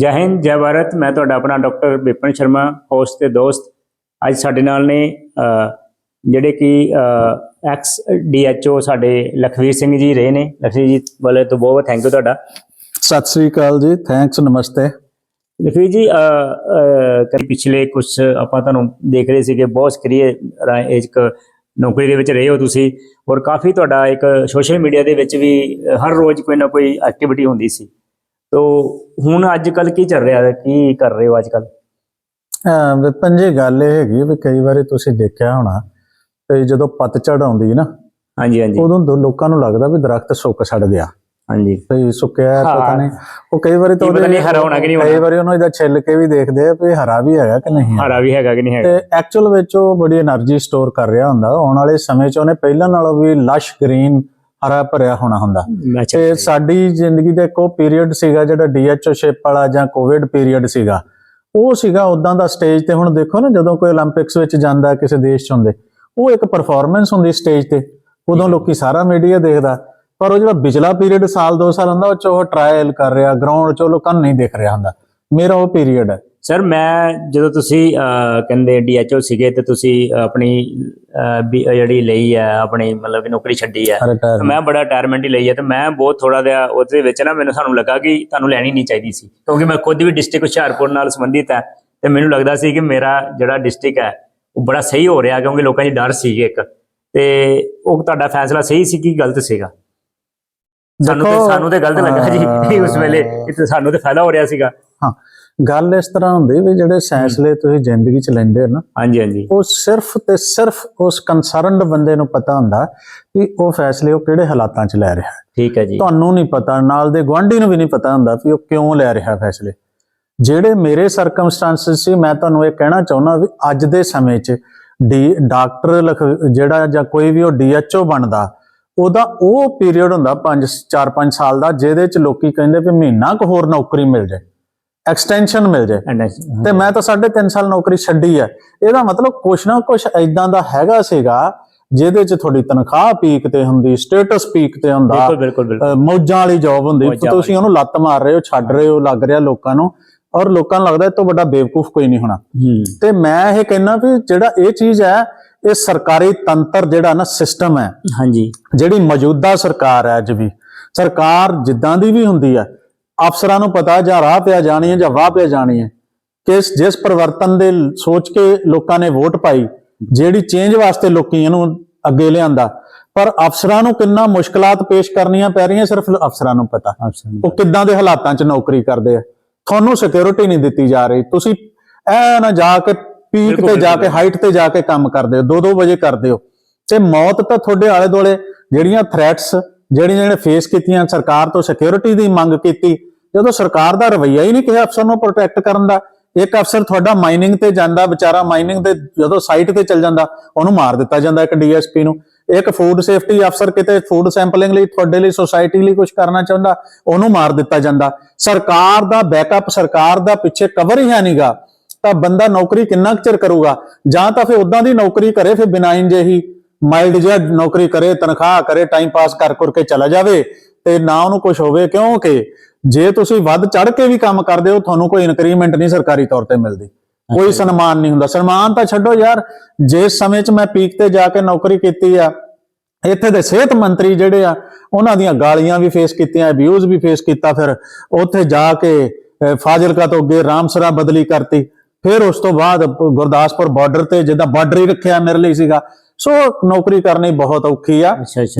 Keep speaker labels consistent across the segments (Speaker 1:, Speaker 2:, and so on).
Speaker 1: ਜੈ ਹਿੰਦ ਜੈ ਭਾਰਤ। ਮੈਂ ਤੁਹਾਡਾ ਆਪਣਾ ਡਾਕਟਰ ਵਿਪਨ ਸ਼ਰਮਾ ਹੋਸਟ ਤੇ ਦੋਸਤ। ਅੱਜ ਸਾਡੇ ਨਾਲ ਨੇ ਜਿਹੜੇ ਕਿ ਐਕਸ ਡੀਐਚਓ ਸਾਡੇ ਲਖਵੀਰ ਸਿੰਘ ਜੀ ਰਹੇ ਨੇ। ਲਖਵੀਰ ਜੀ ਵਾਲੇ ਤੋਂ ਬਹੁਤ ਥੈਂਕ ਯੂ ਤੁਹਾਡਾ।
Speaker 2: ਸਤਿ ਸ੍ਰੀ ਅਕਾਲ ਜੀ। ਥੈਂਕਸ ਨਮਸਤੇ।
Speaker 1: ਲਖਵੀਰ ਜੀ ਕਦੀ ਪਿਛਲੇ ਕੁਝ ਆਪਾਂ ਤੁਹਾਨੂੰ ਦੇਖ ਰਹੇ ਸੀਗੇ ਬਹੁਤ ਸਕਰੀਏ ਇੱਕ ਨੌਕਰੀ ਦੇ ਵਿੱਚ ਰਹੇ ਹੋ ਤੁਸੀਂ। ਔਰ ਕਾਫੀ ਤੁਹਾਡਾ ਇੱਕ ਸੋਸ਼ਲ ਮੀਡੀਆ ਦੇ ਵਿੱਚ ਵੀ ਹਰ ਰੋਜ਼ ਕੋਈ ਨਾ ਕੋਈ ਐਕਟੀਵਿਟੀ ਹੁੰਦੀ ਸੀ। तो ਹੁਣ ਅੱਜ ਕੱਲ ਕੀ ਚੱਲ ਰਿਹਾ ਹੈ? ਕੀ ਕਰ ਰਹੇ ਹੋ ਅੱਜ ਕੱਲ
Speaker 2: ਹਾਂ ਵਿਪਨ ਗੱਲ ਇਹ ਹੈਗੀ ਵੀ ਕਈ ਵਾਰੀ ਤੁਸੀਂ ਦੇਖਿਆ ਹੋਣਾ ਤੇ ਜਦੋਂ ਪਤਝੜ ਆਉਂਦੀ ਨਾ
Speaker 1: ਹਾਂਜੀ ਹਾਂਜੀ।
Speaker 2: ਉਦੋਂ ਦੋ ਲੋਕਾਂ ਨੂੰ ਲੱਗਦਾ ਵੀ ਦਰਖਤ ਸੁੱਕ ਛੱਡ ਗਿਆ।
Speaker 1: ਹਾਂਜੀ।
Speaker 2: ਤੇ ਸੁੱਕਿਆ ਪਤਾ ਨਹੀਂ ਉਹ ਕਈ ਵਾਰੀ ਤਾਂ ਉਹਦੇ
Speaker 1: ਨਹੀਂ ਹਰਾ ਕਿ ਨਹੀਂ
Speaker 2: ਕਈ ਵਾਰੀ ਉਹਨੂੰ ਇਹਦਾ ਛਿੱਲ ਕੇ ਵੀ ਦੇਖਦੇ ਆ ਵੀ ਹਰਾ ਵੀ ਹੈਗਾ ਕਿ ਨਹੀਂ
Speaker 1: ਹਰਾ ਵੀ ਹੈਗਾ ਕਿ ਨਹੀਂ ਹੈਗਾ।
Speaker 2: ਤੇ ਐਕਚੁਅਲ ਵਿੱਚ ਉਹ ਬੜੀ એનર્ਜੀ ਸਟੋਰ ਕਰ ਰਿਹਾ ਹੁੰਦਾ ਆਉਣ ਵਾਲੇ ਸਮੇਂ 'ਚ ਉਹਨੇ ਪਹਿਲਾਂ ਨਾਲੋਂ ਵੀ ਲਸ਼ ਗ੍ਰੀਨ ਹਰਾ ਭਰਿਆ ਹੋਣਾ ਹੁੰਦਾ। ਤੇ ਸਾਡੀ ਜ਼ਿੰਦਗੀ ਦਾ ਇੱਕ ਉਹ ਪੀਰੀਅਡ ਸੀਗਾ ਜਿਹੜਾ ਡੀਐਚਓ ਸ਼ੇਪ ਵਾਲਾ ਜਾਂ ਕੋਵਿਡ ਪੀਰੀਅਡ ਸੀਗਾ। ਉਹ ਸੀਗਾ ਉਦਾਂ ਦਾ ਸਟੇਜ ਤੇ ਹੁਣ ਦੇਖੋ ਨਾ ਜਦੋਂ ਕੋਈ 올림픽ਸ ਵਿੱਚ ਜਾਂਦਾ ਕਿਸੇ ਦੇਸ਼ ਚ ਹੁੰਦੇ ਉਹ ਇੱਕ ਪਰਫਾਰਮੈਂਸ ਹੁੰਦੀ ਸਟੇਜ ਤੇ। ਉਦੋਂ ਲੋਕੀ ਸਾਰਾ ਮੀਡੀਆ ਦੇਖਦਾ। ਪਰ ਉਹ ਜਿਹੜਾ ਪਿਛਲਾ ਪੀਰੀਅਡ ਸਾਲ 2 ਸਾਲ ਹੁੰਦਾ ਉਹ ਚ ਉਹ ਟ੍ਰਾਇਲ ਕਰ ਰਿਹਾ ਗਰਾਊਂਡ ਚ ਉਹ ਲੋਕਾਂ ਨੂੰ ਨਹੀਂ ਦਿਖ ਰਿਹਾ ਹੁੰਦਾ। ਮੇਰਾ ਉਹ ਪੀਰੀਅਡ ਹੈ।
Speaker 1: ਸਰ ਮੈਂ ਜਦੋਂ ਤੁਸੀਂ ਕਹਿੰਦੇ ਡੀਐਚਓ ਸੀਗੇ ਤੇ ਤੁਸੀਂ ਆਪਣੀ ਜਿਹੜੀ ਲਈ ਹੈ ਆਪਣੀ ਮਤਲਬ ਕਿ ਨੌਕਰੀ ਛੱਡੀ ਹੈ ਮੈਂ ਬੜਾ ਰਿਟਾਇਰਮੈਂਟ ਹੀ ਲਈ ਹੈ ਤੇ ਮੈਂ ਬਹੁਤ ਥੋੜਾ ਜਿਹਾ ਉਹਦੇ ਵਿੱਚ ਨਾ ਮੈਨੂੰ ਸਾਨੂੰ ਲੱਗਾ ਕਿ ਤੁਹਾਨੂੰ ਲੈਣੀ ਨਹੀਂ ਚਾਹੀਦੀ ਸੀ ਕਿਉਂਕਿ ਮੈਂ ਖੁਦ ਵੀ ਡਿਸਟ੍ਰਿਕਟ ਹੁਸ਼ਿਆਰਪੁਰ ਨਾਲ ਸੰਬੰਧਿਤ ਹੈ ਤੇ ਮੈਨੂੰ ਲੱਗਦਾ ਸੀ ਕਿ ਮੇਰਾ ਜਿਹੜਾ ਡਿਸਟ੍ਰਿਕਟ ਹੈ ਉਹ ਬੜਾ ਸਹੀ ਹੋ ਰਿਹਾ ਕਿਉਂਕਿ ਲੋਕਾਂ 'ਚ ਡਰ ਸੀਗੇ ਇੱਕ ਤੇ ਉਹ ਤੁਹਾਡਾ ਫੈਸਲਾ ਸਹੀ ਸੀ ਕਿ ਗਲਤ ਸੀਗਾ? ਸਾਨੂੰ ਤੇ ਸਾਨੂੰ ਤੇ ਗਲਤ ਲੱਗਾ ਜੀ ਉਸ ਵੇਲੇ ਸਾਨੂੰ ਤੇ ਫਾਇਦਾ ਹੋ ਰਿਹਾ ਸੀਗਾ।
Speaker 2: ਹਾਂ ਗੱਲ ਇਸ ਤਰ੍ਹਾਂ ਹੁੰਦੀ ਵੀ ਜਿਹੜੇ ਫੈਸਲੇ ਤੁਸੀਂ ਜ਼ਿੰਦਗੀ 'ਚ ਲੈਂਦੇ ਹੋ ਨਾ
Speaker 1: ਹਾਂਜੀ ਹਾਂਜੀ।
Speaker 2: ਉਹ ਸਿਰਫ ਤੇ ਸਿਰਫ ਉਸ ਕੰਸਰਨਡ ਬੰਦੇ ਨੂੰ ਪਤਾ ਹੁੰਦਾ ਕਿ ਉਹ ਫੈਸਲੇ ਉਹ ਕਿਹੜੇ ਹਾਲਾਤਾਂ 'ਚ ਲੈ ਰਿਹਾ
Speaker 1: ਠੀਕ ਹੈ ਜੀ।
Speaker 2: ਤੁਹਾਨੂੰ ਨਹੀਂ ਪਤਾ ਨਾਲ ਦੇ ਗੁਆਂਢੀ ਨੂੰ ਵੀ ਨਹੀਂ ਪਤਾ ਹੁੰਦਾ ਕਿ ਉਹ ਕਿਉਂ ਲੈ ਰਿਹਾ ਫੈਸਲੇ। ਜਿਹੜੇ ਮੇਰੇ ਸਰਕਮਸਟੈਂਸਸ ਸੀ ਮੈਂ ਤੁਹਾਨੂੰ ਇਹ ਕਹਿਣਾ ਚਾਹੁੰਦਾ ਵੀ ਅੱਜ ਦੇ ਸਮੇਂ 'ਚ ਡੀ ਡਾਕਟਰ ਜਿਹੜਾ ਜਾਂ ਕੋਈ ਵੀ ਉਹ ਡੀਐਚਓ ਬਣਦਾ ਉਹਦਾ ਉਹ ਪੀਰੀਅਡ ਹੁੰਦਾ 5 4 5 ਸਾਲ ਦਾ ਜਿਹਦੇ 'ਚ ਲੋਕੀ ਕਹਿੰਦੇ ਵੀ ਮਹੀਨਾ ਕੁ ਹੋਰ ਨੌਕਰੀ ਮਿਲ ਜਾਏ। ਐਕਸਟੈਂਸ਼ਨ ਮਿਲ ਜਾਏ
Speaker 1: And-
Speaker 2: ਤੇ ਮੈਂ ਤਾਂ 3.5 ਸਾਲ ਨੌਕਰੀ ਛੱਡੀ ਹੈ ਇਹਦਾ ਮਤਲਬ ਕੁਛ ਨਾ ਕੁਛ ਐਦਾਂ ਦਾ ਹੈਗਾ ਸੀਗਾ ਜਿਹਦੇ 'ਚ ਤੁਹਾਡੀ ਤਨਖਾਹ ਪੀਕ ਤੇ ਹੁੰਦੀ ਸਟੇਟਸ ਪੀਕ ਤੇ ਹੁੰਦਾ।
Speaker 1: ਬਿਲਕੁਲ ਬਿਲਕੁਲ ਬਿਲਕੁਲ।
Speaker 2: ਅਹ ਮੌਜਾਂ ਵਾਲੀ ਜੌਬ ਹੁੰਦੀ। ਤੁਸੀਂ ਉਹਨੂੰ ਲੱਤ ਮਾਰ ਰਹੇ ਹੋ ਛੱਡ ਰਹੇ ਹੋ ਲੱਗ ਰਿਹਾ ਲੋਕਾਂ ਨੂੰ। ਔਰ ਲੋਕਾਂ ਨੂੰ ਲੱਗਦਾ ਇਹ ਤੋਂ ਵੱਡਾ ਬੇਵਕੂਫ ਕੋਈ ਨਹੀਂ ਹੋਣਾ। ਤੇ ਮੈਂ ਇਹ ਕਹਿਣਾ ਵੀ ਜਿਹੜਾ ਇਹ ਚੀਜ਼ ਹੈ ਇਹ ਸਰਕਾਰੀ ਤੰਤਰ ਜਿਹੜਾ ਨਾ ਸਿਸਟਮ ਹੈ।
Speaker 1: ਹਾਂਜੀ।
Speaker 2: ਜਿਹੜੀ ਮੌਜੂਦਾ ਸਰਕਾਰ ਹੈ ਅੱਜ ਵੀ। ਸਰਕਾਰ ਜਿੱਦਾਂ ਦੀ ਵੀ ਹੁੰਦੀ ਹੈ ਅਫਸਰਾਂ ਨੂੰ ਪਤਾ ਜਾਂ ਰਾਹ ਪਿਆ ਜਾਣੀ ਹੈ ਜਾਂ ਵਾਹ ਪਿਆ ਜਾਣੀ ਹੈ ਕਿ ਇਸ- ਜਿਸ ਪਰਿਵਰਤਨ ਦੇ ਸੋਚ ਕੇ ਲੋਕਾਂ ਨੇ ਵੋਟ ਪਾਈ ਜਿਹੜੀ ਚੇਂਜ ਵਾਸਤੇ ਲੋਕੀ ਇਹਨੂੰ ਅੱਗੇ ਲਿਆਂਦਾ। ਪਰ ਅਫਸਰਾਂ ਨੂੰ ਕਿੰਨਾ ਮੁਸ਼ਕਲਾਂ ਪੇਸ਼ ਕਰਨੀਆਂ ਪੈ ਰਹੀਆਂ ਸਿਰਫ ਅਫਸਰਾਂ ਨੂੰ ਪਤਾ। ਉਹ ਕਿੱਦਾਂ ਦੇ ਹਾਲਾਤਾਂ 'ਚ ਨੌਕਰੀ ਕਰਦੇ ਆ। ਤੁਹਾਨੂੰ ਸਿਕਿਉਰਿਟੀ ਨਹੀਂ ਦਿੱਤੀ ਜਾ ਰਹੀ। ਤੁਸੀਂ ਐ ਨਾ ਜਾ ਕੇ ਪੀਕ ਤੇ ਜਾ ਕੇ। ਹਾਈਟ ਤੇ ਜਾ ਕੇ ਕੰਮ ਕਰਦੇ ਹੋ 2-2 ਵਜੇ ਕਰਦੇ ਹੋ। ਤੇ ਮੌਤ ਤਾਂ ਤੁਹਾਡੇ ਆਲੇ ਦੁਆਲੇ ਜਿਹੜੀਆਂ ਥ੍ਰੈਟਸ ਜਿਹੜੀਆਂ ਜਿਹੜੇ ਫੇਸ ਕੀਤੀਆਂ ਸਰਕਾਰ ਤੋਂ ਸਿਕਿਉਰਿਟੀ ਦੀ ਮੰਗ ਕੀਤੀ ਜਦੋਂ ਸਰਕਾਰ ਦਾ ਰਵੱਈਆ ਹੀ ਨਹੀਂ ਕਿਸੇ ਅਫਸਰ ਨੂੰ ਪ੍ਰੋਟੈਕਟ ਕਰਨ ਦਾ, ਇੱਕ ਅਫਸਰ ਤੁਹਾਡਾ ਮਾਈਨਿੰਗ ਤੇ ਜਾਂਦਾ, ਵਿਚਾਰਾ ਮਾਈਨਿੰਗ ਤੇ ਜਦੋਂ ਸਾਈਟ ਤੇ ਚੱਲ ਜਾਂਦਾ, ਉਹਨੂੰ ਮਾਰ ਦਿੱਤਾ ਜਾਂਦਾ ਇੱਕ ਡੀਐਸਪੀ ਨੂੰ। ਇੱਕ ਫੂਡ ਸੇਫਟੀ ਅਫਸਰ ਕਿਤੇ ਫੂਡ ਸੈਂਪਲਿੰਗ ਲਈ, ਤੁਹਾਡੇ ਲਈ ਸੋਸਾਇਟੀ ਲਈ ਕੁਝ ਕਰਨਾ ਚਾਹੁੰਦਾ, ਉਹਨੂੰ ਮਾਰ ਦਿੱਤਾ ਜਾਂਦਾ। ਸਰਕਾਰ ਦਾ ਬੈਕਅਪ ਸਰਕਾਰ ਦਾ ਪਿੱਛੇ ਕਵਰ ਹੀ ਹੈ ਨਹੀਂਗਾ ਤਾਂ ਬੰਦਾ ਨੌਕਰੀ ਕਿੰਨਾ ਕੁ ਚਿਰ ਕਰੂਗਾ? ਜਾਂ ਤਾਂ ਫਿਰ ਉਦਾਂ ਦੀ ਨੌਕਰੀ ਕਰੇ, ਫਿਰ ਬਿਨਾਇਨ ਜਿਹੀ ਮਾਈਲਡ ਜਿਹਾ ਨੌਕਰੀ ਕਰੇ, ਤਨਖਾਹ ਕਰੇ ਟਾਈਮ ਪਾਸ ਕਰ ਕਰ ਚਲਾ ਜਾਵੇ, ਤੇ ਨਾ ਉਹਨੂੰ ਕੁਝ ਹੋਵੇ, ਕਿਉਂਕਿ ਜੇ ਤੁਸੀਂ ਵੱਧ ਚੜ ਕੇ ਵੀ ਕੰਮ ਕਰਦੇ ਹੋ ਤੁਹਾਨੂੰ ਕੋਈ ਇਨਕਰੀਮੈਂਟ ਨਹੀਂ ਸਰਕਾਰੀ ਤੌਰ ਤੇ ਮਿਲਦੀ। ਕੋਈ ਸਨਮਾਨ ਨਹੀਂ ਹੁੰਦਾ। ਸਨਮਾਨ ਤਾਂ ਛੱਡੋ ਯਾਰ ਜਿਸ ਸਮੇਂ 'ਚ ਮੈਂ ਪੀਕ ਤੇ ਜਾ ਕੇ ਨੌਕਰੀ ਕੀਤੀ ਆ ਇੱਥੇ ਦੇ ਸਿਹਤ ਮੰਤਰੀ ਜਿਹੜੇ ਆ ਉਹਨਾਂ ਦੀਆਂ ਗਾਲੀਆਂ ਵੀ ਫੇਸ ਕੀਤੀਆਂ ਅਬਿਊਜ਼ ਵੀ ਫੇਸ ਕੀਤਾ ਫਿਰ ਉੱਥੇ ਜਾ ਕੇ ਫਾਜ਼ਿਲਕਾ ਤੋਂ ਅੱਗੇ ਰਾਮਸਰਾ ਬਦਲੀ ਕਰਤੀ। ਫਿਰ ਉਸ ਤੋਂ ਬਾਅਦ ਗੁਰਦਾਸਪੁਰ ਬਾਰਡਰ ਤੇ ਜਿੱਦਾਂ ਬਾਰਡਰ ਹੀ ਰੱਖਿਆ ਮੇਰੇ ਲਈ ਸੀਗਾ ਸੋ ਨੌਕਰੀ ਕਰਨੀ ਬਹੁਤ ਔਖੀ ਆ।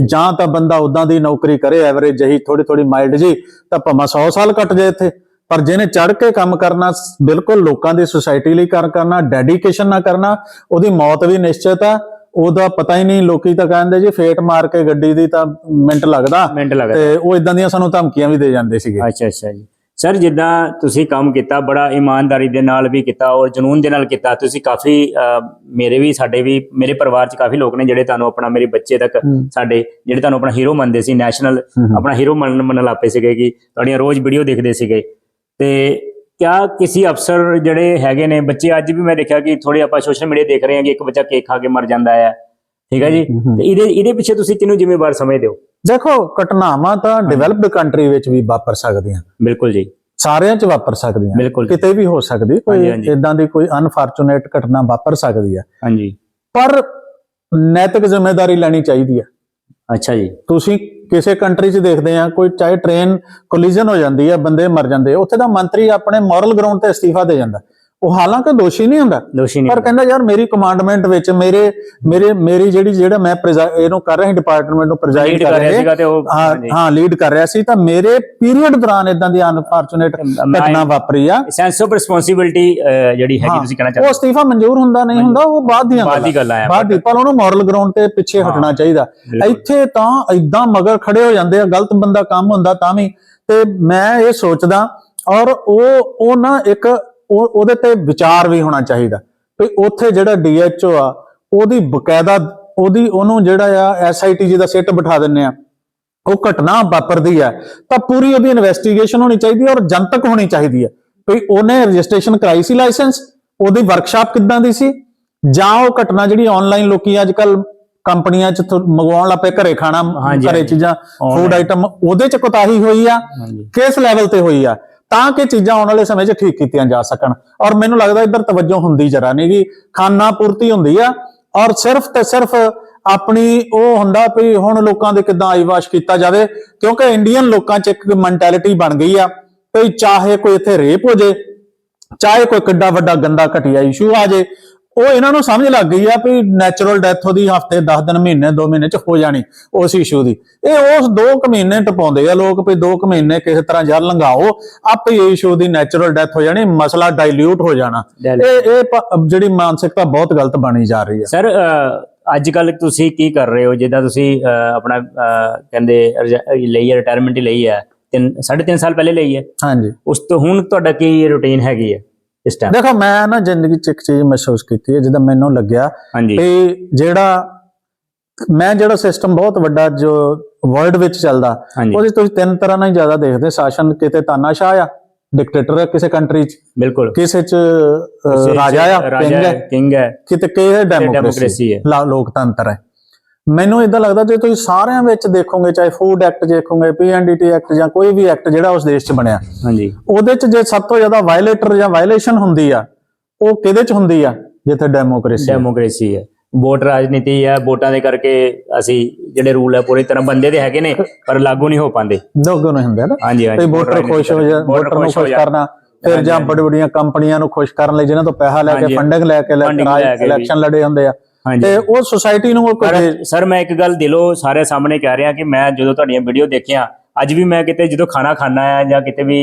Speaker 2: ਜਾਂ ਤਾਂ ਬੰਦਾ ਉਦਾਂ ਦੀ ਨੌਕਰੀ ਕਰੇ ਐਵਰੇਜ ਜਹੀ ਥੋੜੀ ਥੋੜੀ ਮਾਈਲਡ ਜੀ ਤਾਂ ਭਾਵੇਂ 100 ਸਾਲ ਕੱਟ ਜਾਏ ਇੱਥੇ। ਪਰ ਜਿਹਨੇ ਚੜ ਕੇ ਕੰਮ ਕਰਨਾ ਬਿਲਕੁਲ ਲੋਕਾਂ ਦੀ ਸੁਸਾਇਟੀ ਲਈ ਕਰ ਕਰਨਾ ਡੈਡੀਕੇਸ਼ਨ ਨਾਲ ਕਰਨਾ ਉਹਦੀ ਮੌਤ ਵੀ ਨਿਸ਼ਚਿਤ ਆ। ਉਹਦਾ ਪਤਾ ਹੀ ਨਹੀਂ ਲੋਕੀ ਤਾਂ ਕਹਿੰਦੇ ਜੀ ਫੇਟ ਮਾਰ ਕੇ ਗੱਡੀ ਦੀ ਤਾਂ ਮਿੰਟ ਲੱਗਦਾ। ਤੇ ਉਹ ਇਦਾਂ ਦੀਆਂ ਸਾਨੂੰ ਧਮਕੀਆਂ ਵੀ ਦੇ ਜਾਂਦੇ ਸੀਗੇ।
Speaker 1: ਅੱਛਾ ਅੱਛਾ ਜੀ। ਸਰ ਜਿੱਦਾਂ ਤੁਸੀਂ ਕੰਮ ਕੀਤਾ ਬੜਾ ਇਮਾਨਦਾਰੀ ਦੇ ਨਾਲ ਵੀ ਕੀਤਾ ਔਰ ਜਨੂਨ ਦੇ ਨਾਲ ਕੀਤਾ ਤੁਸੀਂ ਕਾਫੀ ਮੇਰੇ ਵੀ ਸਾਡੇ ਵੀ ਮੇਰੇ ਪਰਿਵਾਰ 'ਚ ਕਾਫੀ ਲੋਕ ਨੇ ਜਿਹੜੇ ਤੁਹਾਨੂੰ ਆਪਣਾ ਮੇਰੇ ਬੱਚੇ ਤੱਕ। ਸਾਡੇ ਜਿਹੜੇ ਤੁਹਾਨੂੰ ਆਪਣਾ ਹੀਰੋ ਮੰਨਦੇ ਸੀ ਨੈਸ਼ਨਲ। ਆਪਣਾ ਹੀਰੋ ਮੰਨ ਮੰਨਣ ਲੱਪੇ ਸੀਗੇ ਕਿ ਤੁਹਾਡੀਆਂ ਰੋਜ਼ ਵੀਡੀਓ ਦੇਖਦੇ ਸੀਗੇ ਤੇ ਕਿਆ ਕਿਸੇ ਅਫਸਰ ਜਿਹੜੇ ਹੈਗੇ ਨੇ ਬੱਚੇ ਅੱਜ ਵੀ ਮੈਂ ਦੇਖਿਆ ਕਿ ਥੋੜੇ ਆਪਾਂ ਸੋਸ਼ਲ ਮੀਡੀਆ ਦੇਖ ਰਹੇ ਹਾਂ ਕਿ ਇੱਕ ਬੱਚਾ ਕੇਕ ਖਾ ਕੇ ਮਰ ਜਾਂਦਾ ਹੈ ਠੀਕ ਹੈ ਜੀ। ਤੇ ਇਹਦੇ ਇਹਦੇ ਪਿੱਛੇ ਤੁਸੀਂ ਕਿਹਨੂੰ ਜ਼ਿੰਮੇਵਾਰ ਸਮਝਦੇ ਹੋ
Speaker 2: ਦੇਖੋ ਘਟਨਾਵਾਂ ਤਾਂ ਡਿਵੈਲਪਡ ਕੰਟਰੀ ਵਿੱਚ ਵੀ ਵਾਪਰ ਸਕਦੀਆਂ।
Speaker 1: ਬਿਲਕੁਲ ਜੀ।
Speaker 2: ਸਾਰਿਆਂ 'ਚ ਵਾਪਰ ਸਕਦੀਆਂ। ਕਿਤੇ ਵੀ ਹੋ ਸਕਦੀ ਕੋਈ। ਇਦਾਂ ਦੀ ਕੋਈ ਅਨਫੋਰਚੂਨੇਟ ਘਟਨਾ ਵਾਪਰ ਸਕਦੀ ਹੈ
Speaker 1: ਹਾਂਜੀ।
Speaker 2: ਪਰ ਨੈਤਿਕ ਜ਼ਿੰਮੇਵਾਰੀ ਲੈਣੀ ਚਾਹੀਦੀ ਹੈ
Speaker 1: ਅੱਛਾ ਜੀ।
Speaker 2: ਤੁਸੀਂ ਕਿਸੇ ਕੰਟਰੀ 'ਚ ਦੇਖਦੇ ਆ ਕੋਈ ਚਾਹੇ ਟ੍ਰੇਨ ਕੋਲੀਜਨ ਹੋ ਜਾਂਦੀ ਹੈ ਬੰਦੇ ਮਰ ਜਾਂਦੇ ਉੱਥੇ ਦਾ ਮੰਤਰੀ ਆਪਣੇ ਮੋਰਲ ਗਰਾਊਂਡ ਤੇ ਅਸਤੀਫਾ ਦੇ ਜਾਂਦਾ। ਉਹ ਹਾਲਾਂਕਿ ਦੋਸ਼ੀ ਨਹੀਂ ਹੁੰਦਾ।
Speaker 1: ਦੋਸ਼ੀ
Speaker 2: ਪਰ ਕਹਿੰਦਾ ਯਾਰ ਮੇਰੀ ਕਮਾਂਡਮੈਂਟ ਵਿੱਚ ਮੇਰੇ ਮੇਰੇ ਮੇਰੀ ਜਿਹੜੀ ਜਿਹੜਾ ਮੈਂ ਇਹਨੂੰ ਕਰ ਰਿਹਾ ਡਿਪਾਰਟਮੈਂਟ ਨੂੰ ਪ੍ਰੈਜ਼ਾਈਡ ਕਰ
Speaker 1: ਰਿਹਾ ਸੀਗਾ ਤੇ ਉਹ
Speaker 2: ਹਾਂ ਲੀਡ ਕਰ ਰਿਹਾ ਸੀ ਤਾਂ ਮੇਰੇ ਪੀਰੀਅਡ ਦੌਰਾਨ ਇਦਾਂ ਦੀ ਅਨਫੋਰਚੂਨੇਟ ਘਟਨਾ ਵਾਪਰੀ ਆ।
Speaker 1: ਸੈਂਸ ਆਫ ਰਿਸਪੌਂਸਿਬਿਲਟੀ ਜਿਹੜੀ ਹੈਗੀ ਤੁਸੀਂ ਕਹਿਣਾ
Speaker 2: ਉਹ
Speaker 1: ਚਾਹੁੰਦੇ
Speaker 2: ਅਸਤੀਫਾ ਮਨਜ਼ੂਰ ਹੁੰਦਾ ਨਹੀਂ ਹੁੰਦਾ ਉਹ ਬਾਅਦ ਦੀਆਂ
Speaker 1: ਬਾਅਦ ਦੀ ਗੱਲ ਆ
Speaker 2: ਬਾਅਦ ਦੀ ਪਰ ਉਹਨੂੰ ਮੋਰਲ ਗਰਾਊਂਡ ਤੇ ਪਿੱਛੇ ਹਟਣਾ ਚਾਹੀਦਾ। ਇੱਥੇ ਤਾਂ ਇਦਾਂ ਮਗਰ ਖੜੇ ਹੋ ਜਾਂਦੇ ਆ ਗਲਤ ਬੰਦਾ ਕੰਮ ਹੁੰਦਾ ਤਾਂ ਵੀ। ਤੇ ਮੈਂ ਇਹ ਸੋਚਦਾ ਔਰ ਉਹ ਉਹ ਨਾ ਇੱਕ ਉਹ ਉਹਦੇ ਤੇ ਵਿਚਾਰ ਵੀ ਹੋਣਾ ਚਾਹੀਦਾ। ਵੀ ਉੱਥੇ ਜਿਹੜਾ ਡੀਐਚਓ ਆ ਉਹਦੀ ਬਕਾਇਦਾ ਉਹਦੀ ਉਹਨੂੰ ਜਿਹੜਾ ਆ ਐਸਆਈਟੀ ਜੀ ਦਾ ਸਿੱਟ ਬਿਠਾ ਦਿੰਨੇ ਆ। ਉਹ ਘਟਨਾ ਵਾਪਰਦੀ ਹੈ ਤਾਂ ਪੂਰੀ ਉਹਦੀ ਇਨਵੈਸਟੀਗੇਸ਼ਨ ਹੋਣੀ ਚਾਹੀਦੀ ਹੈ ਔਰ ਜਨਤਕ ਹੋਣੀ ਚਾਹੀਦੀ ਹੈ ਵੀ ਉਹਨੇ ਰਜਿਸਟ੍ਰੇਸ਼ਨ ਕਰਾਈ ਸੀ ਲਾਇਸੈਂਸ ਉਹਦੀ ਵਰਕਸ਼ਾਪ ਕਿੱਦਾਂ ਦੀ ਸੀ? ਜਾਂ ਉਹ ਘਟਨਾ ਜਿਹੜੀ ਆਨਲਾਈਨ ਲੋਕੀ ਅੱਜ ਕੱਲ ਕੰਪਨੀਆਂ ਚ ਮੰਗਵਾਉਣ ਲੱਪੇ ਘਰੇ ਖਾਣਾ ਘਰੇ। ਚੀਜ਼ਾਂ ਫੂਡ। ਆਈਟਮ ਉਹਦੇ ਚ ਕੋਤਾਹੀ ਹੋਈ ਆ ਕਿਸ ਲੈਵਲ ਤੇ ਹੋਈ ਆ? ਤਾਂ ਕਿ ਚੀਜ਼ਾਂ ਆਉਣ ਵਾਲੇ ਸਮੇਂ 'ਚ ਠੀਕ ਕੀਤੀਆਂ ਜਾ ਸਕਣ। ਔਰ ਮੈਨੂੰ ਲੱਗਦਾ ਇੱਧਰ ਤਵੱਜੋ ਹੁੰਦੀ ਜਰਾ ਨਹੀਂ ਗੀ। ਖਾਨਾ ਪੂਰਤੀ ਹੁੰਦੀ ਆ। ਔਰ ਸਿਰਫ ਤੇ ਸਿਰਫ ਆਪਣੀ ਉਹ ਹੁੰਦਾ ਵੀ ਹੁਣ ਲੋਕਾਂ ਦੇ ਕਿਦਾਂ ਆਈਵਾਸ਼ ਕੀਤਾ ਜਾਵੇ। ਕਿਉਂਕਿ ਇੰਡੀਅਨ ਲੋਕਾਂ 'ਚ ਇੱਕ ਮੈਂਟੈਲਿਟੀ ਬਣ ਗਈ ਆ ਵੀ ਚਾਹੇ ਕੋਈ ਇੱਥੇ ਰੇਪ ਹੋ ਜੇ, ਚਾਹੇ ਕੋਈ ਕਿੱਡਾ ਵੱਡਾ ਗੰਦਾ ਘਟੀਆ ਇਸ਼ੂ ਆ ਜੇ ਉਹ ਇਹਨਾਂ ਨੂੰ ਸਮਝ ਲੱਗ ਗਈ ਆ ਵੀ ਨੈਚੁਰਲ ਡੈਥ ਉਹਦੀ ਹਫ਼ਤੇ 10 ਦਿਨ ਮਹੀਨੇ 2 ਮਹੀਨੇ ਚ ਹੋ ਜਾਣੀ ਉਸ ਇਸ਼ੂ ਦੀ। ਇਹ ਉਸ 2 ਕੁ ਮਹੀਨੇ ਟਪਾਉਂਦੇ ਆ ਲੋਕ ਵੀ 2 ਕੁ ਮਹੀਨੇ ਕਿਸੇ ਤਰ੍ਹਾਂ ਜਲ ਲੰਘਾਓ ਆਪੇ ਇਸ਼ੂ ਦੀ ਨੈਚੁਰਲ ਡੈਥ ਹੋ ਜਾਣੀ ਮਸਲਾ ਡਾਈਲਿਊਟ ਹੋ ਜਾਣਾ। ਇਹ ਇਹ ਜਿਹੜੀ ਮਾਨਸਿਕਤਾ ਬਹੁਤ ਗਲਤ ਬਣੀ ਜਾ ਰਹੀ ਹੈ
Speaker 1: ਸਰ ਅੱਜ ਕੱਲ ਤੁਸੀਂ ਕੀ ਕਰ ਰਹੇ ਹੋ? ਜਿੱਦਾਂ ਤੁਸੀਂ ਆਪਣਾ ਕਹਿੰਦੇ ਲਈ ਹੈ ਰਿਟਾਇਰਮੈਂਟ ਲਈ ਹੈ। ਤਿੰਨ ਸਾਢੇ ਤਿੰਨ ਸਾਲ ਪਹਿਲੇ ਲਈ ਹੈ।
Speaker 2: ਹਾਂਜੀ।
Speaker 1: ਉਸ ਤੋਂ ਹੁਣ ਤੁਹਾਡਾ ਕੀ ਰੁਟੀਨ ਹੈਗੀ ਹੈ? ਇਸ ਟਾਈਮ
Speaker 2: ਦੇਖੋ ਮੈਂ ਨਾ ਜ਼ਿੰਦਗੀ ਚ ਇੱਕ ਚੀਜ਼ ਮਹਿਸੂਸ ਕੀਤੀ ਹੈ ਜਿੱਦਾਂ ਮੈਨੂੰ ਲੱਗਿਆ ਵੀ ਜਿਹੜਾ ਮੈਂ ਜਿਹੜਾ ਸਿਸਟਮ ਬਹੁਤ ਵੱਡਾ ਜੋ ਵਰਲਡ ਵਿੱਚ ਚੱਲਦਾ ਉਹਦੇ ਤੁਸੀਂ ਤਿੰਨ ਤਰ੍ਹਾਂ ਨਾਲ ਹੀ ਜ਼ਿਆਦਾ ਦੇਖਦੇ ਸ਼ਾਸਨ ਕਿਤੇ ਤਾਨਾਸ਼ਾਹ ਆ ਡਿਕਟੇਟਰ ਆ ਕਿਸੇ ਕੰਟਰੀ ਚ
Speaker 1: ਬਿਲਕੁਲ।
Speaker 2: ਕਿਸੇ ਚ ਰਾਜਾ ਆ ਕਿੰਗ ਹੈ
Speaker 1: ਕਿੰਗ ਹੈ।
Speaker 2: ਕਿਤੇ ਕਿਸੇ ਡੈਮੋਕ੍ਰੇਸੀ
Speaker 1: ਹੈ।
Speaker 2: ਲੋਕਤੰਤਰ ਹੈ। ਮੈਨੂੰ ਇਦਾਂ ਲੱਗਦਾ ਜੇ ਤੁਸੀਂ ਸਾਰਿਆਂ ਵਿੱਚ ਦੇਖੋਗੇ ਚਾਹੇ ਫੂਡ ਐਕਟ ਦੇਖੋਗੇ ਪੀਐਨਡੀਟੀ ਐਕਟ ਜਾਂ ਕੋਈ ਵੀ ਐਕਟ ਜਿਹੜਾ ਉਸ ਦੇਸ਼ 'ਚ ਬਣਿਆ
Speaker 1: ਹਾਂਜੀ।
Speaker 2: ਉਹਦੇ 'ਚ ਜੇ ਸਭ ਤੋਂ ਜ਼ਿਆਦਾ ਵਾਇਲੇਟਰ ਜਾਂ ਵਾਇਲੇਸ਼ਨ ਹੁੰਦੀ ਆ ਉਹ ਕਿਹਦੇ 'ਚ ਹੁੰਦੀ ਆ? ਜਿੱਥੇ ਡੈਮੋਕ੍ਰੇਸੀ।
Speaker 1: ਡੈਮੋਕ੍ਰੇਸੀ ਹੈ ਵੋਟ ਰਾਜਨੀਤੀ ਹੈ ਵੋਟਾਂ ਦੇ ਕਰਕੇ ਅਸੀਂ ਜਿਹੜੇ ਰੂਲ ਹੈ ਪੂਰੀ ਤਰ੍ਹਾਂ ਬੰਦੇ ਦੇ ਹੈਗੇ ਨੇ ਪਰ ਲਾਗੂ ਨਹੀਂ ਹੋ ਪਾਉਂਦੇ।
Speaker 2: ਦੋਗੋ ਨਹੀਂ ਹੁੰਦੇ ਨਾ।
Speaker 1: ਹਾਂਜੀ ਹਾਂਜੀ।
Speaker 2: ਵੋਟਰ ਖੁਸ਼ ਹੋ ਜਾ ਵੋਟਰ ਨੂੰ ਖੁਸ਼ ਕਰਨਾ ਫਿਰ ਜਾਂ। ਬੜੀ ਬੜੀਆਂ ਕੰਪਨੀਆਂ ਨੂੰ ਖੁਸ਼ ਕਰਨ ਲਈ ਜਿਨ੍ਹਾਂ ਤੋਂ ਪੈਸਾ ਲੈ ਕੇ। ਫੰਡਿੰਗ ਲੈ ਕੇ। ਇਲੈਕਸ਼ਨ ਲੜੇ ਹੁੰਦੇ ਆ। ਤੇ ਉਹ ਸੁਸਾਇਟੀ ਨੂੰ
Speaker 1: ਪਰ ਸਰ ਮੈਂ ਇੱਕ ਗੱਲ ਦਿਲੋਂ ਸਾਰੇ ਸਾਹਮਣੇ ਕਹਿ ਰਿਹਾ ਕਿ ਮੈਂ ਜਦੋਂ ਤੁਹਾਡੀਆਂ ਵੀਡੀਓ ਦੇਖਿਆ ਅੱਜ ਵੀ ਮੈਂ ਕਿਤੇ ਜਦੋਂ ਖਾਣਾ ਖਾਣਾ ਹੈ ਜਾਂ ਕਿਤੇ ਵੀ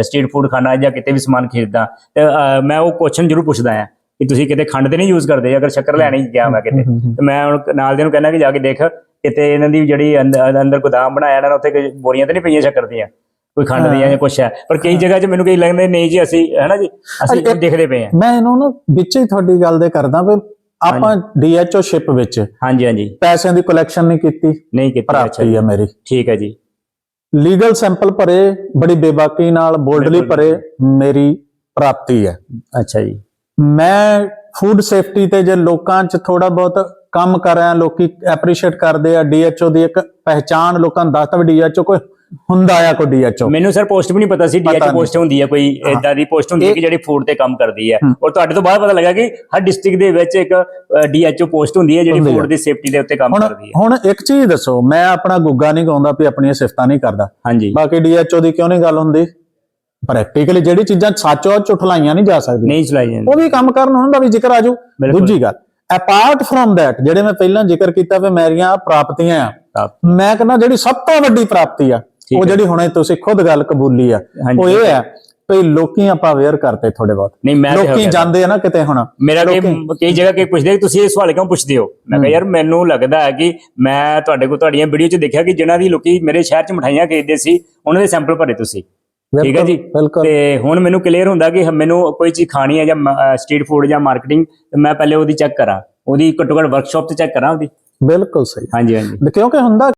Speaker 1: ਸਟਰੀਟ ਫੂਡ ਖਾਣਾ ਜਾਂ ਕਿਤੇ ਵੀ ਸਮਾਨ ਖਰੀਦਦਾ ਤੇ ਮੈਂ ਉਹ ਕੁਐਸਚਨ ਜ਼ਰੂਰ ਪੁੱਛਦਾ ਆ ਕਿ ਤੁਸੀਂ ਕਿਤੇ ਖੰਡ ਤੇ ਨਹੀਂ ਯੂਜ਼ ਕਰਦੇ? ਅਗਰ ਸ਼ੱਕਰ ਲੈਣੀ ਗਿਆ ਮੈਂ ਕਿਤੇ ਤੇ ਮੈਂ ਹੁਣ ਨਾਲ ਦੇ ਨੂੰ ਕਹਿੰਦਾ ਕਿ ਜਾ ਕੇ ਦੇਖ ਕਿਤੇ ਇਹਨਾਂ ਦੀ ਜਿਹੜੀ ਅੰਦ- ਅੰਦਰ ਗੋਦਾਮ ਬਣਾਇਆ ਇਹਨਾਂ ਨੇ ਉੱਥੇ ਬੋਰੀਆਂ ਤੇ ਨਹੀਂ ਪਈਆਂ ਸ਼ੱਕਰ ਦੀਆਂ ਕੋਈ ਖੰਡ ਦੀਆਂ ਜਾਂ ਕੁਛ ਹੈ। ਪਰ ਕਈ ਜਗ੍ਹਾ 'ਚ ਮੈਨੂੰ ਕਈ ਲੱਗਦਾ ਨਹੀਂ ਜੀ ਅਸੀਂ ਹੈ ਨਾ ਜੀ? ਅਸੀਂ ਦੇਖਦੇ ਪਏ ਹਾਂ।
Speaker 2: ਮੈਂ ਇਹਨੂੰ ਨਾ ਵਿੱਚ ਹੀ ਤੁਹਾਡੀ ਗੱਲ ਦੇ ਕਰਦਾ ਵੀ ਆਪਾਂ ਡੀਐਚਓ ਸ਼ਿਪ ਵਿੱਚ
Speaker 1: ਹਾਂਜੀ ਹਾਂਜੀ।
Speaker 2: ਪੈਸਿਆਂ ਦੀ ਕਲੈਕਸ਼ਨ ਨਹੀਂ ਕੀਤੀ
Speaker 1: ਨਹੀਂ ਕੀਤੀ
Speaker 2: ਪ੍ਰਾਪਤੀ ਹੈ ਮੇਰੀ।
Speaker 1: ਠੀਕ ਹੈ ਜੀ।
Speaker 2: ਲੀਗਲ ਸੈਂਪਲ ਭਰੇ ਬੜੀ ਬੇਬਾਕੀ ਨਾਲ ਬੋਲਡਲੀ ਭਰੇ ਮੇਰੀ ਪ੍ਰਾਪਤੀ ਹੈ।
Speaker 1: ਅੱਛਾ ਜੀ।
Speaker 2: ਮੈਂ ਫੂਡ ਸੇਫਟੀ ਤੇ ਜੇ ਲੋਕਾਂ 'ਚ ਥੋੜਾ ਬਹੁਤ ਕੰਮ ਕਰ ਰਿਹਾ ਲੋਕੀ ਐਪਰੀਸ਼ੀਏਟ ਕਰਦੇ ਆ ਡੀਐਚਓ ਦੀ ਇੱਕ ਪਹਿਚਾਨ ਲੋਕਾਂ ਨੂੰ ਦੱਸਦਾ ਵੀ ਡੀਐਚਓ ਕੋਈ ਹੁੰਦਾ ਆ ਕੋਈ ਡੀਐਚਓ
Speaker 1: ਮੈਨੂੰ ਸਰ ਪੋਸਟ ਵੀ ਨਹੀਂ ਪਤਾ ਸੀ
Speaker 2: ਪਤਾ
Speaker 1: ਡੀਐਚ
Speaker 2: ਨਹੀਂ।
Speaker 1: ਪੋਸਟ ਹੁੰਦੀ ਹੈ ਕੋਈ ਇਦਾਂ ਦੀ ਪੋਸਟ ਹੁੰਦੀ ਹੈ ਕਿ ਜਿਹੜੀ ਫੂਡ ਤੇ ਕੰਮ ਕਰਦੀ ਹੈ। ਔਰ ਤੁਹਾਡੇ ਤੋਂ ਬਾਅਦ ਪਤਾ ਲੱਗਾ ਕਿ ਹਰ ਡਿਸਟ੍ਰਿਕਟ ਦੇ ਵਿੱਚ ਇੱਕ ਡੀਐਚਓ ਪੋਸਟ ਹੁੰਦੀ ਹੈ ਜਿਹੜੀ
Speaker 2: ਹੁੰਦੀ।
Speaker 1: ਫੂਡ ਦੀ ਸੇਫਟੀ ਦੇ ਉੱਤੇ ਕੰਮ ਕਰਦੀ ਹੈ
Speaker 2: ਹੁਣ ਇੱਕ ਚੀਜ਼ ਦੱਸੋ ਮੈਂ ਆਪਣਾ ਗੁੱਗਾ ਨਹੀਂ ਗਾਉਂਦਾ ਵੀ ਆਪਣੀਆਂ ਸਿਫਤਾਂ ਨਹੀਂ ਕਰਦਾ।
Speaker 1: ਹਾਂਜੀ।
Speaker 2: ਬਾਕੀ ਡੀਐਚਓ ਦੀ ਕਿਉਂ ਨਹੀਂ ਗੱਲ ਹੁੰਦੀ? ਪ੍ਰੈਕਟੀਕਲੀ ਜਿਹੜੀ ਚੀਜ਼ਾਂ ਸੱਚੋ ਝੁਠਲਾਈਆਂ ਨਹੀਂ ਜਾ ਸਕਦੀਆਂ।
Speaker 1: ਨਹੀਂ ਚਲਾਈ ਜਾਂਦੀ
Speaker 2: ਉਹ ਵੀ ਕੰਮ ਕਰਨ ਉਹਨਾਂ ਦਾ ਵੀ ਜ਼ਿਕਰ ਆਜੂ। ਦੂਜੀ ਗੱਲ ਅਪਾਰਟ ਫਰਮ ਥੈਟ ਜਿਹੜੇ ਮੈਂ ਪਹਿਲਾਂ ਜ਼ਿਕਰ ਕੀਤਾ ਵੀ ਮੇਰੀਆਂ ਪ੍ਰਾਪਤੀਆਂ ਆ ਮੈਂ ਕਹਿੰਦਾ ਜਿਹੜੀ ਸਭ ਤੋਂ ਵੱਡੀ ਪ੍ਰਾਪਤੀ ਆ ਉਹ। ਜਿਹੜੀ ਹੁਣੇ ਤੁਸੀਂ ਖੁਦ ਗੱਲ ਕਬੂਲੀ ਆ। ਉਹ ਇਹ ਹੈ ਵੀ ਲੋਕੀ ਆਪਾਂ ਅਵੇਅਰ ਕਰਤੇ ਥੋੜੇ ਬਹੁਤ।
Speaker 1: ਨਹੀਂ ਮੈਂ
Speaker 2: ਲੋਕੀ। ਜਾਂਦੇ ਆ ਨਾ ਕਿਤੇ ਹੁਣ
Speaker 1: ਮੇਰਾ ਕਈ ਜਗ੍ਹਾ ਕਈ ਪੁੱਛਦੇ ਕਿ ਤੁਸੀਂ ਇਹ ਸਵਾਲ ਕਿਉਂ ਪੁੱਛਦੇ ਹੋ? ਮੈਂ ਕਿਹਾ ਯਾਰ ਮੈਨੂੰ ਲੱਗਦਾ ਹੈ ਕਿ ਮੈਂ ਤੁਹਾਡੇ ਕੋਲ ਤੁਹਾਡੀਆਂ ਵੀਡੀਓ 'ਚ ਦੇਖਿਆ ਕਿ ਜਿਨ੍ਹਾਂ ਦੀ ਲੋਕੀ ਮੇਰੇ ਸ਼ਹਿਰ 'ਚ ਮਠਾਈਆਂ ਖਰੀਦਦੇ ਸੀ ਉਹਨਾਂ ਦੇ ਸੈਂਪਲ ਭਰੇ ਤੁਸੀਂ। ਠੀਕ ਹੈ ਜੀ? ਤੇ ਹੁਣ ਮੈਨੂੰ ਕਲੀਅਰ ਹੁੰਦਾ ਕਿ ਮੈਨੂੰ ਕੋਈ ਚੀਜ਼ ਖਾਣੀ ਹੈ ਜਾਂ ਸਟਰੀਟ ਫੂਡ ਜਾਂ ਮਾਰਕੀਟਿੰਗ ਤੇ ਮੈਂ ਪਹਿਲੇ ਉਹਦੀ ਚੈੱਕ ਕਰਾਂ। ਉਹਦੀ ਘੱਟੋ ਘੱਟ ਵਰਕਸ਼ਾਪ ਤੇ ਚੈੱਕ ਕਰਾਂ ਉਹਦੀ।
Speaker 2: ਬਿਲਕੁਲ ਸਹੀ।
Speaker 1: ਹਾਂਜੀ ਹਾਂਜੀ।
Speaker 2: ਕਿਉਂਕਿ ਹੁੰਦਾ